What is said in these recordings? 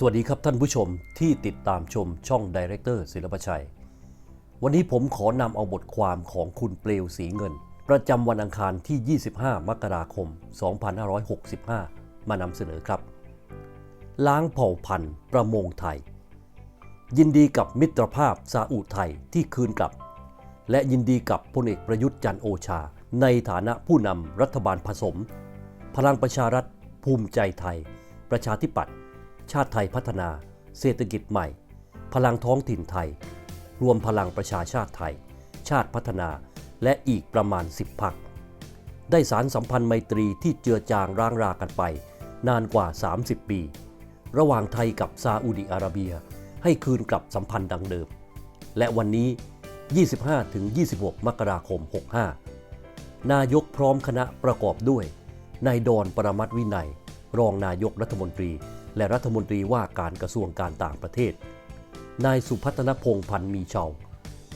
สวัสดีครับท่านผู้ชมที่ติดตามชมช่องดีเรคเตอร์ศิลปชัย วันนี้ผมขอนำเอาบทความของคุณเปลวสีเงิน ประจำวันอังคารที่ 25 มกราคม 2565 มานำเสนอครับ ล้างเผ่าพันธุ์ประมงไทย ยินดีกับมิตรภาพซาอุไทยที่คืนกลับ และยินดีกับพลเอกประยุทธ์จันโอชา ในฐานะผู้นำรัฐบาลผสม พลังประชารัฐภูมิใจไทย ประชาธิปัตย์ ชาติไทยพัฒนา เศรษฐกิจใหม่ พลังท้องถิ่นไทย รวมพลังประชาชาติไทย ชาติพัฒนา และอีกประมาณ 10พัก ได้สารสัมพันธ์ไมตรีที่เจือจางร่างรากันไป นานกว่า 30 ปี ระหว่างไทยกับซาอุดิอาระเบีย ให้คืนกลับสัมพันธ์ดังเดิม และวันนี้ 25-26 มกราคม 65 นายกพร้อมคณะประกอบด้วยนายดอนประมัตวินัย รองนายกรัฐมนตรี และรัฐมนตรีว่าการกระทรวงการต่างประเทศ นายสุพัฒนพงษ์พันธ์มีเชาว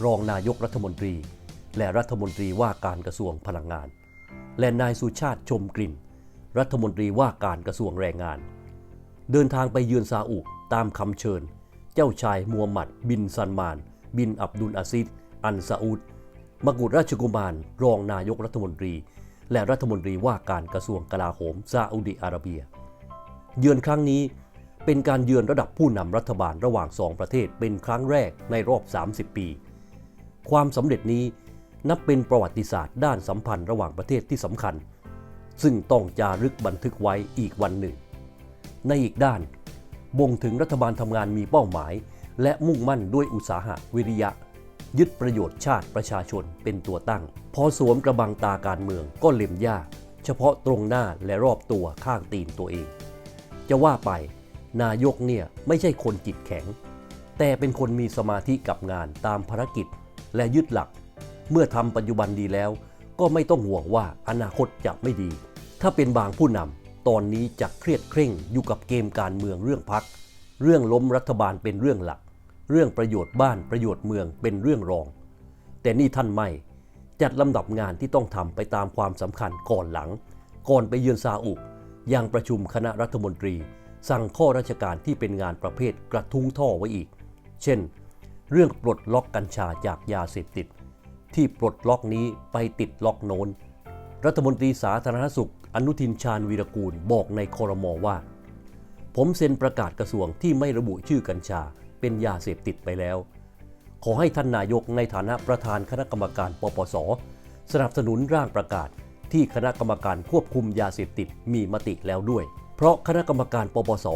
รองนายกรัฐมนตรี และรัฐมนตรีว่าการกระทรวงพลังงาน และนายสุชาติชมกลิ่น รัฐมนตรีว่าการกระทรวงแรงงาน เดินทางไปเยือนซาอุตามคำเชิญ เจ้าชายมูฮัมหมัด บินซันมาน บินอับดุลอาซิดอันซาอุดมกุฎราชกุมาร รองนายกรัฐมนตรี และรัฐมนตรีว่าการกระทรวงกลาโหมซาอุดิอาระเบีย เยือนครั้งนี้เป็นการเยือนระดับผู้นำรัฐบาลระหว่างสองประเทศเป็นครั้งแรกในรอบ 30 ปี ความสำเร็จนี้นับเป็นประวัติศาสตร์ด้านสัมพันธ์ระหว่างประเทศที่สำคัญ ซึ่งต้องจารึกบันทึกไว้อีกวันหนึ่ง ในอีกด้านบ่งถึงรัฐบาลทำงานมีเป้าหมาย และมุ่งมั่นด้วยอุตสาหะวิริยะ ยึดประโยชน์ชาติประชาชนเป็นตัวตั้ง พอสวมกระบังตาการเมืองก็เล็มยาก เฉพาะตรงหน้าและรอบตัวข้างตีนตัวเอง จะว่าไป นายกเนี่ยไม่ใช่คนจิตแข็ง แต่เป็นคนมีสมาธิกับงานตามภารกิจและยึดหลัก เมื่อทำปัจจุบันดีแล้ว ก็ไม่ต้องห่วงว่าอนาคตจะไม่ดี ถ้าเป็นบางผู้นำตอนนี้จะเครียดเคร่งอยู่กับเกมการเมืองเรื่องพัก เรื่องล้มรัฐบาลเป็นเรื่องหลัก เรื่องประโยชน์บ้านประโยชน์เมืองเป็นเรื่องรอง แต่นี่ท่านไม่จัดลำดับงานที่ต้องทำไปตามความสำคัญก่อนหลัง ก่อนไปเยือนซาอุ ยังประชุมคณะรัฐมนตรี สั่งข้อราชการที่เป็นงานประเภทกระทุ้งท่อไว้อีก เช่น เรื่องปลดล็อกกัญชาจากยาเสพติด ที่ปลดล็อกนี้ไปติดล็อกโน้น รัฐมนตรีสาธารณสุข อนุทินชาญวีรกูลบอกในคอรมอว่า ผมเซ็นประกาศกระทรวงที่ไม่ระบุชื่อกัญชาเป็นยาเสพติดไปแล้ว ขอให้ท่านนายกในฐานะประธานคณะกรรมการปปส สนับสนุนร่างประกาศ ที่คณะกรรมการควบคุมยาเสพติดมีมติแล้วด้วย เพราะคณะกรรมการปปส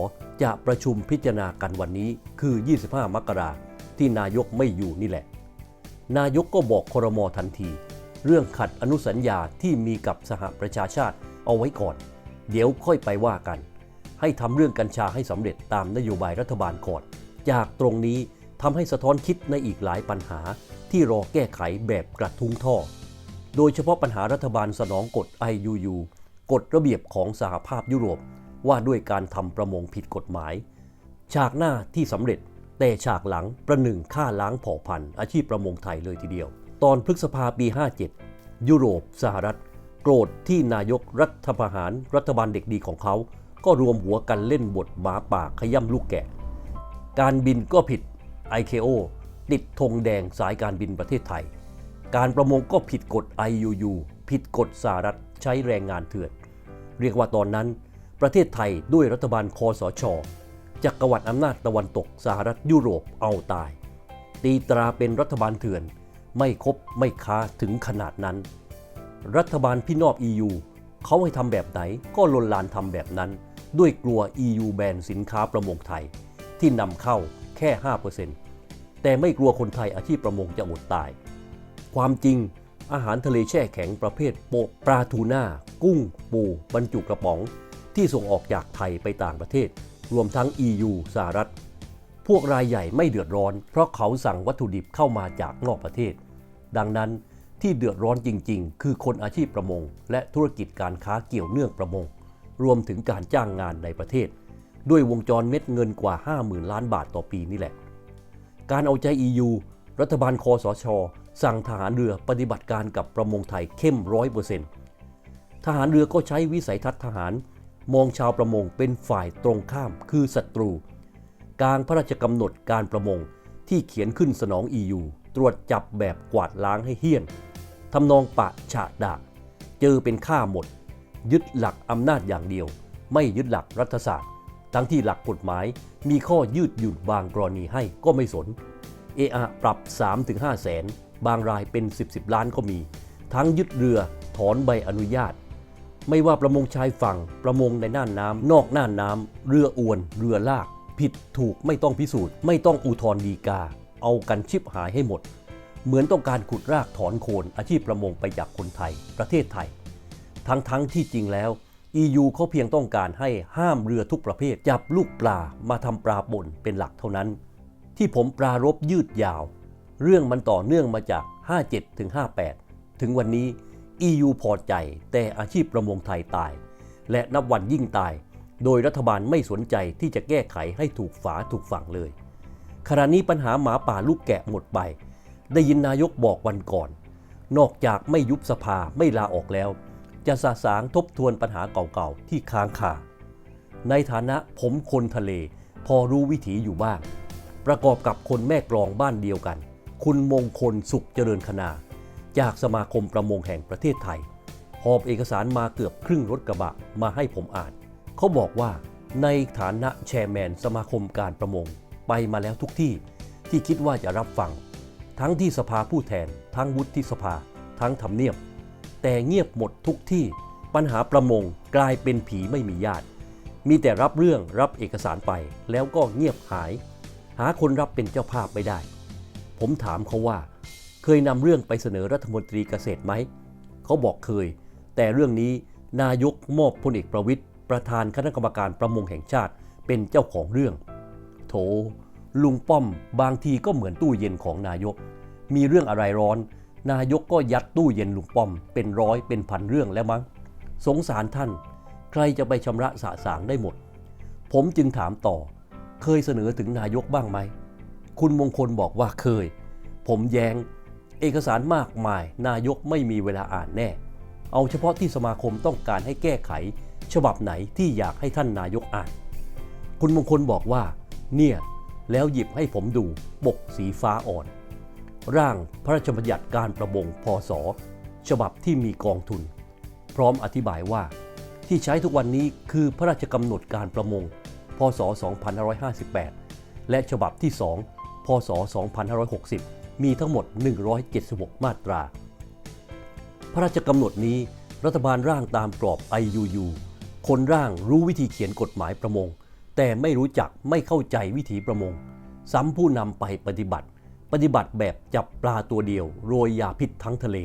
จะประชุมพิจารณากันวันนี้คือ 25 มกราที่นายกไม่อยู่นี่แหละ นายกก็บอกครมทันที เรื่องขัดอนุสัญญาที่มีกับสหประชาชาติเอาไว้ก่อน เดี๋ยวค่อยไปว่ากัน ให้ทำเรื่องกัญชาให้สำเร็จตามนโยบายรัฐบาลก่อน จากตรงนี้ทำให้สะท้อนคิดในอีกหลายปัญหาที่รอแก้ไขแบบกระทุ้งท่อ โดยเฉพาะปัญหารัฐบาลสนองกฎ IUU กฎระเบียบของสหภาพยุโรป ว่าด้วยการทำประมงผิดกฎหมาย ฉากหน้าที่สำเร็จ แต่ฉากหลังประหนึ่งฆ่าล้างเผ่าพันธุ์อาชีพประมงไทยเลยทีเดียว ตอนพฤษภาปี 57 ยุโรป สหรัฐ โกรธที่นายกรัฐประหารรัฐบาลเด็กดีของเขา ก็รวมหัวกันเล่นบทหมาป่าขย่ำลูกแกะ การบินก็ผิด ICAO ติดธงแดงสายการบินประเทศไทย การประมงก็ผิดกฎ IUU ผิดกฎสหรัฐใช้แรงงานเถื่อน เรียกว่าตอนนั้น ประเทศไทยด้วยรัฐบาลคอสชจักรวรรดิอำนาจตะวันตกสหรัฐยุโรปเอาตาย ตีตราเป็นรัฐบาลเถื่อน ไม่คบไม่ค้าถึงขนาดนั้น รัฐบาลพี่นอบ EU เขาให้ทำแบบไหนก็ลนลานทำแบบนั้น ด้วยกลัว EU แบนสินค้าประมงไทย ที่นำเข้าแค่ 5%แต่ไม่กลัวคนไทยอาชีพประมงจะอดตาย ความจริง อาหารทะเลแช่แข็งประเภทโปะปลาทูน่า กุ้ง ปูบรรจุกระป๋อง ที่ส่งออกจากไทยไปต่างประเทศ รวมทั้ง EU สหรัฐ พวกรายใหญ่ไม่เดือดร้อน เพราะเขาสั่งวัตถุดิบเข้ามาจากนอกประเทศ ดังนั้นที่เดือดร้อนจริง ๆ คือคนอาชีพประมง และธุรกิจการค้าเกี่ยวเนื่องประมง รวมถึงการจ้างงานในประเทศ ด้วยวงจรเม็ดเงินกว่า 50,000 ล้านบาทต่อปีนี่แหละ การเอาใจ EU รัฐบาลคอสช สั่งทหารเรือปฏิบัติการกับประมงไทยเข้มร้อยเปอร์เซ็นต์ทหารเรือก็ใช้วิสัยทัศน์ทหาร มองชาวประมงเป็นฝ่ายตรงข้ามคือศัตรูกลางพระราชกำหนดการประมงที่เขียนขึ้นสนอง EU ตรวจจับแบบกวาดล้างให้เฮี้ยนทำนองปะฉะดาเจอเป็นข้าหมด ยึดหลักอำนาจอย่างเดียว ไม่ยึดหลักรัฐศาสตร์ ทั้งที่หลักกฎหมายมีข้อยืดหยุ่นบางกรณีให้ก็ไม่สน เออปรับ 3-5แสน บางรายเป็น 10 10 ล้านก็มี ทั้งยึดเรือถอนใบอนุญาต ไม่ว่าประมงชายฝั่งประมงในน่านน้ำนอกน่านน้ำเรืออวน เรือลาก ผิดถูกไม่ต้องพิสูจน์ ไม่ต้องอุทธรดีกา เอากันชิบหายให้หมด เหมือนต้องการขุดรากถอนโคนอาชีพประมงไปจากคนไทย ประเทศไทย ทั้งทั้งที่จริงแล้ว EU เขาเพียงต้องการให้ห้ามเรือทุกประเภทจับลูกปลามาทำปลาป่นเป็นหลักเท่านั้น ที่ผมปรารบยืดยาว เรื่องมันต่อเนื่องมาจาก 57 ถึง 58 ถึงวันนี้ EU พอใจแต่อาชีพประมงไทยตาย และนับวันยิ่งตาย โดยรัฐบาลไม่สนใจที่จะแก้ไขให้ถูกฝาถูกฝังเลย ขณะนี้ปัญหาหมาป่าลูกแกะหมดไป ได้ยินนายกบอกวันก่อน นอกจากไม่ยุบสภาไม่ลาออกแล้ว จะสาสางทบทวนปัญหาเก่าๆที่ค้างคาในฐานะผมคนทะเล พอรู้วิถีอยู่บ้าง ประกอบกับคนแม่กลองบ้านเดียวกัน คุณมงคลสุขเจริญคณาจากสมาคมประมงแห่งประเทศไทย หอบเอกสารมาเกือบครึ่งรถกระบะมาให้ผมอ่าน เขาบอกว่าในฐานะแชร์แมนสมาคมการประมง ไปมาแล้วทุกที่ที่คิดว่าจะรับฟัง ทั้งที่สภาผู้แทน ทั้งวุฒิสภา ทั้งทำเนียบ แต่เงียบหมดทุกที่ปัญหาประมงกลายเป็นผีไม่มีญาติ มีแต่รับเรื่องรับเอกสารไปแล้วก็เงียบหาย หาคนรับเป็นเจ้าภาพไม่ได้ ผมถามเขาว่า เคยนำเรื่องไปเสนอรัฐมนตรีเกษตรไหม เขาบอกเคย แต่เรื่องนี้นายกมอบพลเอกประวิตยประธานคณะกรรมการประมงแห่งชาติเป็นเจ้าของเรื่อง โถ ลุงป้อมบางทีก็เหมือนตู้เย็นของนายก มีเรื่องอะไรร้อน นายกก็ยัดตู้เย็นลุงป้อมเป็นร้อยเป็นพันเรื่องแล้วมั้ง สงสารท่าน ใครจะไปชำระสะสางได้หมด ผมจึงถามต่อ เคยเสนอถึงนายกบ้างไหม คุณมงคลบอกว่าเคย ผมแยง้ง เอกสารมากมาย นายกไม่มีเวลาอ่านแน่ เอาเฉพาะที่สมาคมต้องการให้แก้ไข ฉบับไหนที่อยากให้ท่านนายกอ่าน คุณมงคลบอกว่า เนี่ยแล้วหยิบให้ผมดูปกสีฟ้าอ่อน ร่างพระราชบัญญัติการประมงพศฉบับที่มีกองทุน พร้อมอธิบายว่า ที่ใช้ทุกวันนี้คือพระราชกำหนดการประมง พศ 2558 และฉบับที่ 2 พศ 2560 มีทั้งหมด 176 มาตรา พระราชกำหนดนี้รัฐบาลร่างตามกรอบ IUU คนร่างรู้วิธีเขียนกฎหมายประมง แต่ไม่รู้จักไม่เข้าใจวิถีประมง ซ้ำผู้นำไปปฏิบัติ ปฏิบัติแบบจับปลาตัวเดียว โรยยาพิษทั้งทะเล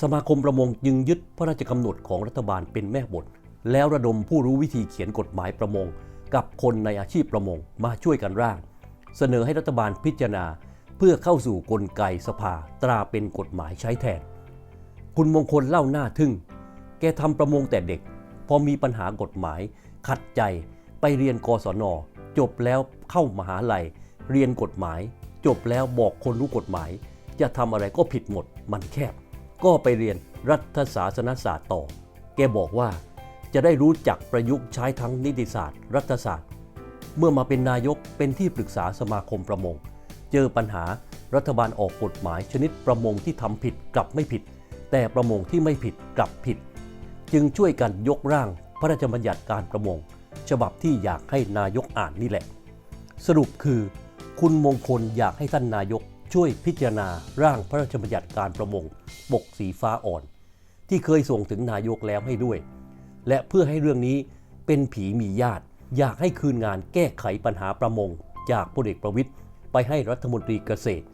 สมาคมประมงจึงยึดพระราชกำหนดของรัฐบาลเป็นแม่บท แล้วระดมผู้รู้วิธีเขียนกฎหมายประมง กับคนในอาชีพประมงมาช่วยกันร่าง เสนอให้รัฐบาลพิจารณา เพื่อเข้าสู่กลไกสภาตราเป็นกฎหมายใช้แทน คุณมงคลเล่าหน้าทึ่ง แกทำประมงแต่เด็ก พอมีปัญหากฎหมาย ขัดใจไปเรียนกศน จบแล้วเข้ามหาลัย เรียนกฎหมาย จบแล้วบอกคนรู้กฎหมาย จะทำอะไรก็ผิดหมดมันแคบ ก็ไปเรียนรัฐศาสนศาสตร์ต่อ แกบอกว่าจะได้รู้จักประยุกต์ใช้ทั้งนิติศาสตร์ รัฐศาสตร์ เมื่อมาเป็นนายกเป็นที่ปรึกษาสมาคมประมง เจอปัญหารัฐบาลออกกฎหมายชนิดประมงที่ทำผิดกลับไม่ผิด แต่ประมงที่ไม่ผิดกลับผิด จึงช่วยกันยกร่างพระราชบัญญัติการประมง ฉบับที่อยากให้นายกอ่านนี่แหละ สรุปคือ คุณมงคลอยากให้ท่านนายกช่วยพิจารณาร่างพระราชบัญญัติการประมงปกสีฟ้าอ่อน ที่เคยส่งถึงนายกแล้วให้ด้วย และเพื่อให้เรื่องนี้เป็นผีมีญาติ อยากให้คืนงานแก้ไขปัญหาประมง จากพลเอกประวิตยไปให้รัฐมนตรีเกษตร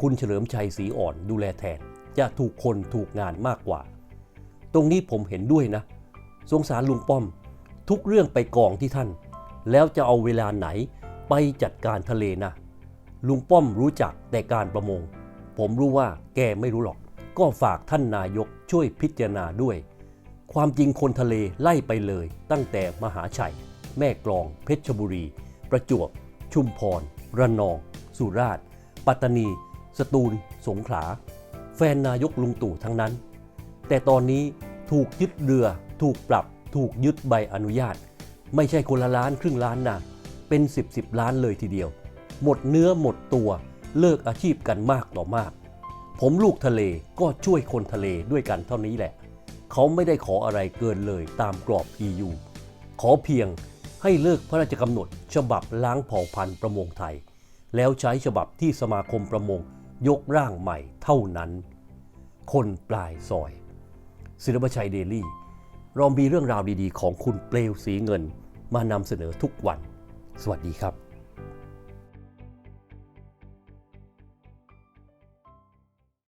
คุณเฉลิมชัยศรีอ่อนดูแลแทน จะถูกคนถูกงานมากกว่า ตรงนี้ผมเห็นด้วยนะ สงสารลุงป้อม ทุกเรื่องไปกองที่ท่าน แล้วจะเอาเวลาไหนไปจัดการทะเลนะ ลุงป้อมรู้จักแต่การประมง ผมรู้ว่าแกไม่รู้หรอก ก็ฝากท่านนายกช่วยพิจารณาด้วย ความจริงคนทะเลไล่ไปเลยตั้งแต่มหาชัย แม่กลอง เพชรบุรี ประจวบ ชุมพร ระนอง สุราษฎร์ ปัตตานี สตูล สงขลา แฟนนายกลุงตู่ทั้งนั้น แต่ตอนนี้ถูกยึดเรือ ถูกปรับ ถูกยึดใบอนุญาต ไม่ใช่คนละล้านครึ่งล้านนะ เป็น 10บสล้านเลยทีเดียว หมดเนื้อหมดตัวเลิกอาชีพกันมากต่อมาก ผมลูกทะเลก็ช่วยคนทะเลด้วยกันเท่านี้แหละ เขาไม่ได้ขออะไรเกินเลยตามกรอบ EU ขอเพียง ให้เลิกพระราชกำหนด ฉบับล้างเผ่าพันธุ์ประมงไทย แล้วใช้ฉบับที่สมาคมประมงยกร่างใหม่เท่านั้น คนปลายซอย ศิลปชัยเดลี่ เรามีเรื่องราวดีๆ ของคุณเปลวสีเงิน มานำเสนอทุกวัน สวัสดีครับ